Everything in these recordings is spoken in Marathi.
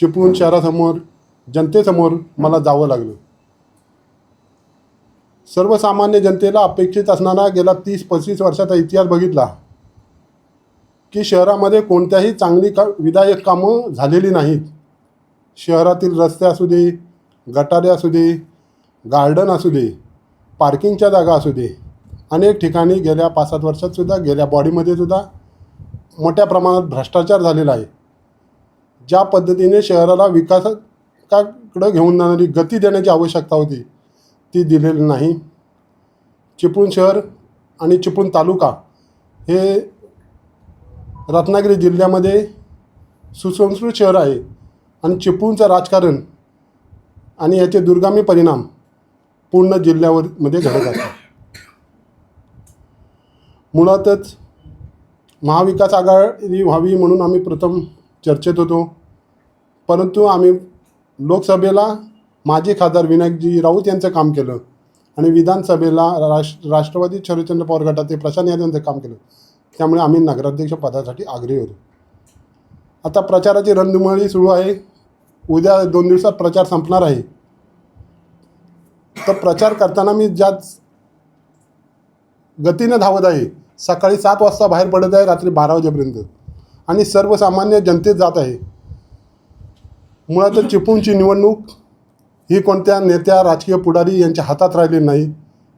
चिपळूण शहरासमोर जनतेसमोर मला जावं लागलं. सर्वसामान्य जनतेला अपेक्षित असणारा गेला तीस पस्तीस वर्षाचा इतिहास बघितला की शहरामध्ये कोणत्याही चांगली का विधायक कामं झालेली नाहीत. शहरातील रस्ते असू दे गटारे असू दे गार्डन असू दे पार्किंगच्या जागा असू दे अनेक ठिकाणी गेल्या पाच सात वर्षातसुद्धा गेल्या बॉडीमध्ये सुद्धा मोठ्या प्रमाणात भ्रष्टाचार झालेला आहे. ज्या पद्धतीने शहराला विकासाकडं घेऊन जाणारी गती देण्याची आवश्यकता होती ती दिलेली नाही. चिपळूण शहर आणि चिपळूण तालुका हे रत्नागिरी जिल्ह्यामध्ये सुसंस्कृत शहर आहे आणि चिपळूणचं राजकारण आणि याचे दुर्गामी परिणाम पूर्ण जिल्ह्यावर मध्ये घडत असतात मुळातच महाविकास आघाडी व्हावी म्हणून आम्ही प्रथम चर्चेत होतो. परंतु आम्ही लोकसभेला माजी खासदार विनायकजी राऊत यांचं काम केलं आणि विधानसभेला राष्ट्र राष्ट्रवादी शरदचंद्र पवार गटाचे प्रशांत यादव यांचं काम केलं. त्यामुळे आम्ही नगराध्यक्ष पदासाठी आग्रही होतो. आता प्रचाराची रणधुमाळी सुरू आहे. उद्या दोन दिवसात प्रचार संपणार आहे. तर प्रचार करताना मी ज्या गतीनं धावत आहे सकाळी सात वाजता बाहेर पडत आहे रात्री बारा वाजेपर्यंत. आणि सर्वसामान्य जनतेत जात आहे. मुळातच चिपळूणची निवडणूक ही कोणत्या नेत्या राजकीय पुढारी यांच्या हातात राहिली नाही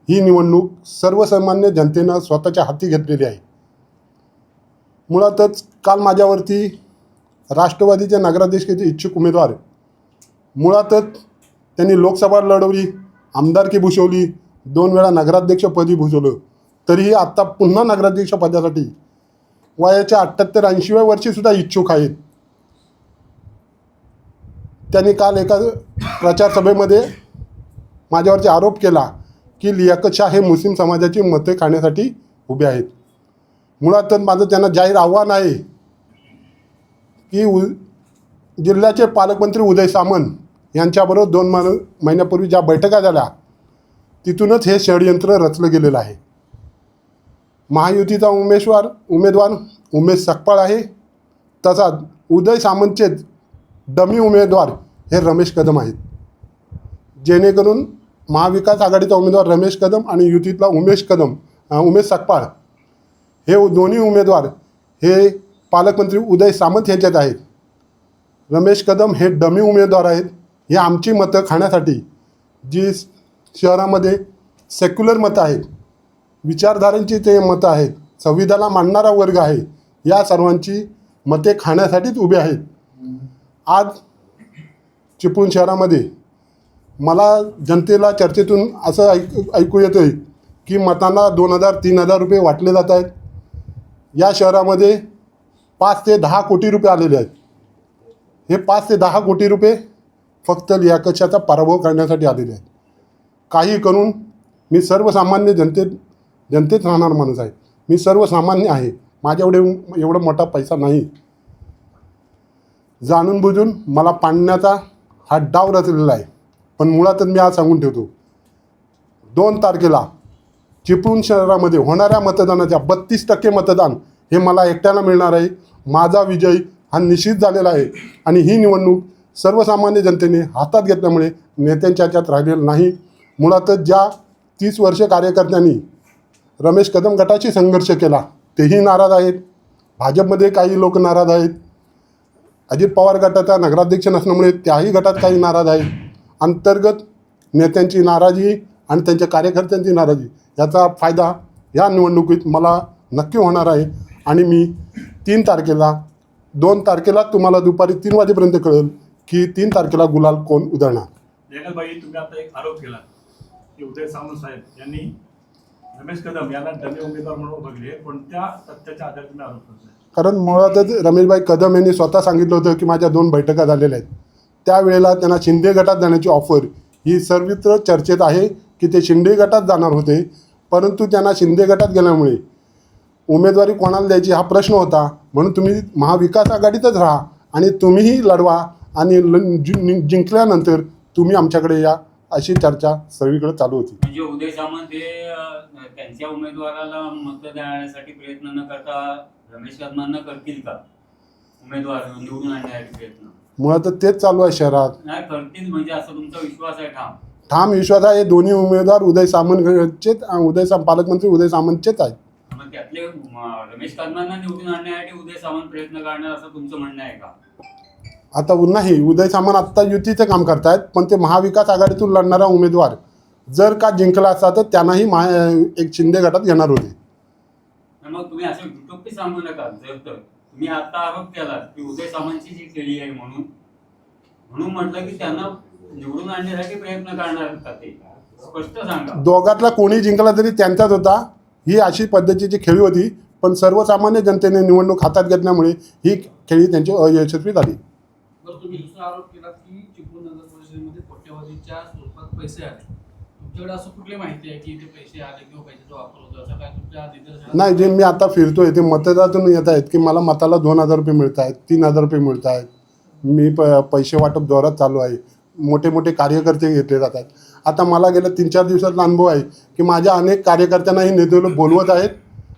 ही निवडणूक सर्वसामान्य जनतेनं स्वतःच्या हाती घेतलेली आहे. मुळातच काल माझ्यावरती राष्ट्रवादीचे नगराध्यक्षाचे इच्छुक उमेदवार मुळातच त्यांनी लोकसभा लढवली आमदारकी भूषवली दोन वेळा नगराध्यक्षपदी भूषवलं तरीही आत्ता पुन्हा नगराध्यक्षपदासाठी वयाच्या अठ्ठ्याहत्तर ऐंशीव्या वर्षीसुद्धा इच्छुक आहेत. त्यांनी काल एका प्रचारसभेमध्ये माझ्यावरती आरोप केला की लियाकत हे मुस्लिम समाजाची मते खाण्यासाठी उभे आहेत. मुळातच माझं त्यांना जाहीर आव्हान आहे की उ जिल्ह्याचे पालकमंत्री उदय सामंत यांच्याबरोबर दोन महिन महिन्यापूर्वी ज्या बैठका झाल्या तिथूनच हे षडयंत्र रचलं गेलेलं आहे. महायुतीचा उमेशवार उमेदवार उमेश सकपाळ आहे. तसाच उदय सामंतचे डमी उमेदवार हे रमेश कदम आहेत. जेणेकरून महाविकास आघाडीचा उमेदवार रमेश कदम आणि युतीतला उमेश कदम उमेश सकपाळ हे दोन्ही उमेदवार हे पालकमंत्री उदय सामंत यांच्यात आहेत. रमेश कदम हे डमी उमेदवार आहेत. हे आमची मतं खाण्यासाठी जी शहरामध्ये सेक्युलर मतं आहेत विचारधारांची ते मतं आहेत संविधानाला मानणारा वर्ग आहे या सर्वांची मते खाण्यासाठीच उभे आहेत. आज चिपळूण शहरामध्ये मला जनतेला चर्चेतून असं ऐक ऐकू येतं आहे की मतांना दोन हजार तीन हजार रुपये वाटले जात आहेत. या शहरामध्ये पाच ते दहा कोटी रुपये आलेले आहेत. हे पाच ते दहा कोटी रुपये फक्त लियाकशाचा पराभव करण्यासाठी आलेले आहेत. काही करून मी सर्वसामान्य जनतेत जनतेत राहणार माणूस आहे. मी सर्वसामान्य आहे. माझ्याकडे एवढा मोठा पैसा नाही. जाणून बुजून मला पाडण्याचा हा डाव रचलेला आहे. पण मुळातच मी आज सांगून ठेवतो. दोन तारखेला चिपळूण शहरामध्ये होणाऱ्या मतदानाच्या बत्तीस टक्के मतदान हे मला एकट्याला मिळणार आहे. माझा विजय हा निश्चित झालेला आहे. आणि ही निवडणूक सर्वसामान्य जनतेने हातात घेतल्यामुळे नेत्यांच्या ह्याच्यात राहिलेलं नाही. मुळातच ज्या तीस वर्षे कार्यकर्त्यांनी रमेश कदम गटाशी संघर्ष केला तेही नाराज आहेत. भाजपमध्ये काही लोक नाराज आहेत. अजित पवार गटाचा नगराध्यक्ष नसल्यामुळे त्याही गटात काही नाराज आहे अंतर्गत नेत्यांची नाराजी आणि त्यांच्या कार्यकर्त्यांची नाराजी याचा फायदा या निवडणुकीत मला नक्की होणार आहे. आणि मी तीन तारखेला दोन तारखेला तुम्हाला दुपारी तीन वाजेपर्यंत कळेल की तीन तारखेला गुलाल कोण उधळणार. जगलबाई तुम्ही आता एक आरोप केला. की उदय सामंत साहेब यांनी रमेश कदम यांना डमी उमेदवार म्हणून बघले कोणत्या सत्याच्या आधारे तुम्ही आरोप करताय. कारण मुळातच रमेशभाई कदम यांनी स्वतः सांगितलं होतं की माझ्या दोन बैठका झालेल्या आहेत. त्यावेळेला त्यांना शिंदे गटात जाण्याची ऑफर ही सर्वत्र चर्चेत आहे की ते शिंदे गटात जाणार होते. परंतु त्यांना शिंदे गटात गेल्यामुळे उमेदवारी कोणाला द्यायची हा प्रश्न होता. म्हणून तुम्ही महाविकास आघाडीतच राहा आणि तुम्हीही लढवा आणि ल- जि- जिंकल्यानंतर तुम्ही आमच्याकडे या. अशी चर्चा सगळीकडे चालू होती. म्हणजे उदय सामंत हे त्यांच्या उमेदवाराला मत देण्यासाठी प्रयत्न न करता रमेश कदमांना करतील का? उमेदवार निवडून आणण्यासाठी प्रयत्न. मुळात तर तेच चालू आहे शहरात. नाही करतील म्हणजे असं तुमचा विश्वास आहे ठाम. ठाम विश्वास आहे हे दोन्ही उमेदवार उदय सामंतचेच उदय साम पालकमंत्री उदय सामंतचेच आहेत. मग त्यातले म, रमेश कदमांना निवडून आणण्यासाठी उदय सामंत प्रयत्न करणार असं तुमचं म्हणणं आहे का? आता नाही उदय सामंत आत्ता युतीचं काम करतायत पण ते महाविकास आघाडीतून लढणारा उमेदवार जर का जिंकला असता तर त्यांनाही महा एक शिंदे गटात घेणार होते. तर मग तुम्ही असं युटोपी सांगू नका जर तर. तुम्ही आता आरोप केला की उदय सामंतची जी केली आहे म्हणून. म्हणून म्हटलं की त्यांना निवडून आणण्यासाठी प्रयत्न करणार का ते? स्पष्ट सांगा. दोघातला कोणी जिंकला तरी त्यांचाच होता. ही अशी पद्धतीची खेळी होती पण सर्वसामान्य जनतेने निवडणूक हातात घेतल्यामुळे ही खेळी त्यांची अयशस्वी झाली. तुम्ही दुसरा आरोप केला की चिपळूण नगर परिषदेमध्ये कोट्यवधीच्या स्वरूपात पैसे आले. तुमच्याकडे असं कुठली माहिती आहे की इथे पैसे आले किंवा पैशाचा वापर होतो? असं काय तुमच्या निदर्शनास नाही जे मी आता फिरतोय ते मतदारातून येत आहेत की मला मताला दोन हजार रुपये मिळत आहेत तीन हजार रुपये मिळत आहेत. मी प पैसे वाटप जोरात चालू आहे. मोठे मोठे कार्यकर्ते घेतले जातात. आता मला गेल्या तीन चार दिवसाचा अनुभव आहे की माझ्या अनेक कार्यकर्त्यांनाही नेते बोलवत आहेत.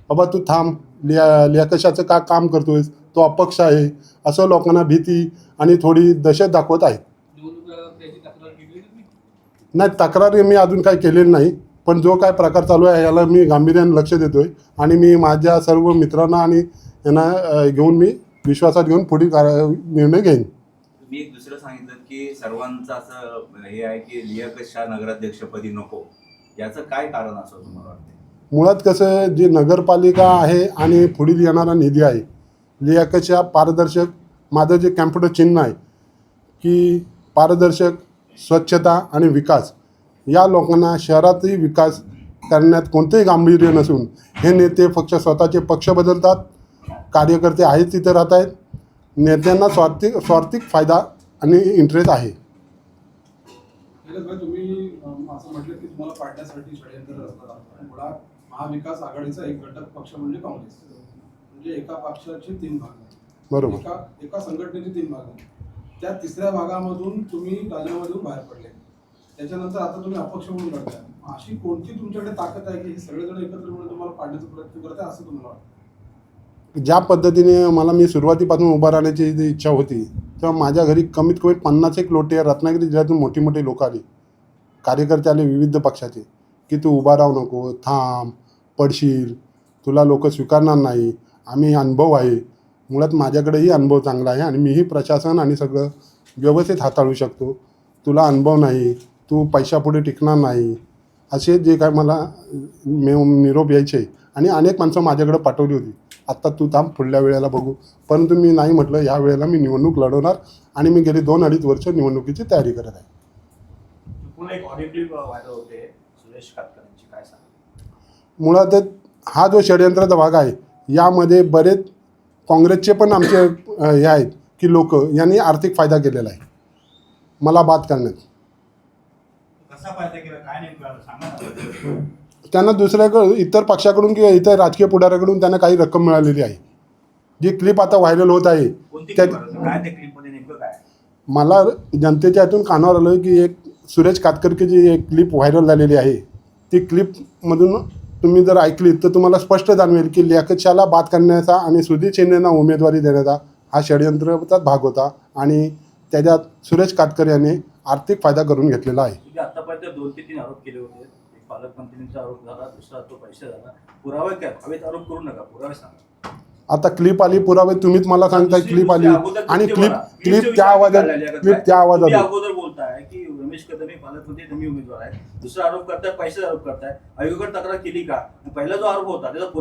बाबा तू थांब लिया लियाकशाचं का काम करतोयस? तो अपक्ष आहे असं लोकांना भीती आणि थोडी दहशत दाखवत तुम्ही नाही तक्रार मी अजून काही केलेली नाही पण जो काय प्रकार चालू आहे याला मी गांभीर्याने लक्ष देतोय आणि मी माझ्या सर्व मित्रांना आणि यांना घेऊन मी विश्वासात घेऊन पुढील कार्य- निर्णय घेईन. तुम्ही एक दुसरं सांगितलं की सर्वांचं असं हे आहे की लियाकत शाह नगराध्यक्षपदी नको. याचं काय कारण असं तुम्हाला वाटतं मुळात कसं जे नगरपालिका आहे आणि पुढील येणारा निधी आहे लियाकच्या पारदर्शक माझं जे कॅम्प्युटर चिन्ह आहे की पारदर्शक स्वच्छता आणि विकास या लोकांना शहरातही विकास करण्यात कोणतेही गांभीर्य नसून हे नेते फक्त स्वतःचे पक्ष बदलतात कार्यकर्ते आहेत तिथे राहत आहेत नेत्यांना स्वार्थिक स्वार्थिक फायदा आणि इंटरेस्ट आहे. तुम्ही असं म्हटलं की तुम्हाला पाडण्यासाठी षडयंत्र महाविकास आघाडीचा एक घटक पक्ष म्हणजे काँग्रेस. म्हणजे एका पक्षाचे तीन भाग. बरोबर. एका एका संघटनेचे तीन भाग आहेत. त्या तिसऱ्या भागामधून तुम्ही बाहेर पडले. त्याच्यानंतर आता तुम्ही अपक्ष म्हणून लढताय. अशी कोणती तुमच्याकडे ताकद आहे की हे सगळेजण एकत्र मिळून तुम्हाला पाडण्याचा प्रयत्न करत आहे असं तुम्हाला वाटतं? ज्या पद्धतीने मला मी सुरुवातीपासून उभा राहण्याची जी इच्छा होती तेव्हा माझ्या घरी कमीत कमी पन्नास एक लोटे रत्नागिरी जिल्ह्यातून मोठी मोठी लोक आली. कार्यकर्ते आले विविध पक्षाचे की तू उभा राहू नको थांब पडशील तुला लोक स्वीकारणार नाही. आम्ही अनुभव आहे. मुळात माझ्याकडेही अनुभव चांगला आहे आणि मीही प्रशासन आणि सगळं व्यवस्थित हाताळू शकतो. तुला अनुभव नाही तू पैशापुढे टिकणार नाही. असे जे काय मला मे निरोप यायचे आणि अनेक माणसं माझ्याकडे पाठवली होती. आत्ता तू थांब पुढल्या वेळेला बघू. परंतु मी नाही म्हटलं या वेळेला मी निवडणूक लढवणार आणि मी गेली दोन अडीच वर्ष निवडणुकीची तयारी करत आहे. मुळात हा जो षडयंत्राचा भाग आहे यामध्ये बरेच काँग्रेसचे पण आमचे हे आहेत की लोक यांनी आर्थिक फायदा केलेला आहे. मला बात करण्यात. त्यांना दुसऱ्याकडे इतर पक्षाकडून किंवा इतर राजकीय पुढाऱ्याकडून त्यांना काही रक्कम मिळालेली आहे. जी क्लिप आता व्हायरल होत आहे त्या- मला जनतेच्या हातून कानावर आलं की एक सुरेश कातकरकीची एक क्लिप व्हायरल झालेली आहे. ती क्लिपमधून तुम्ही जर ऐकली तर तुम्हाला स्पष्ट जाणवेल की लियाकतशाला बाद करण्याचा आणि सुधीर शिंदेना उमेदवारी देण्याचा हा षडयंत्राचा भाग होता आणि त्याच्यात सुरेश कातकर यांनी आर्थिक फायदा करून घेतलेला आहे. तुम्ही आतापर्यंत दोन ते तीन आरोप केले होते. एक पालकमंत्रींचा आरोप झाला दुसरा तो पैसे झाला. पुरावे काय? हवेत आरोप करू नका पुरावे सांगा. आता क्लिप आली पुरावे तुम्हीच मला सांगताय क्लिप आली. आणि क्लिप. क्लिप त्या आवाजात क्लिप? त्या आवाजात तुम्ही होती. कदम हे पालकमंत्री तुम्ही उमेदवार आहे दुसरा आरोप करताय पैसे आरोप करताय आयोगाकडे तक्रार केली का पहिला जो आरोप होता त्याचा पुरा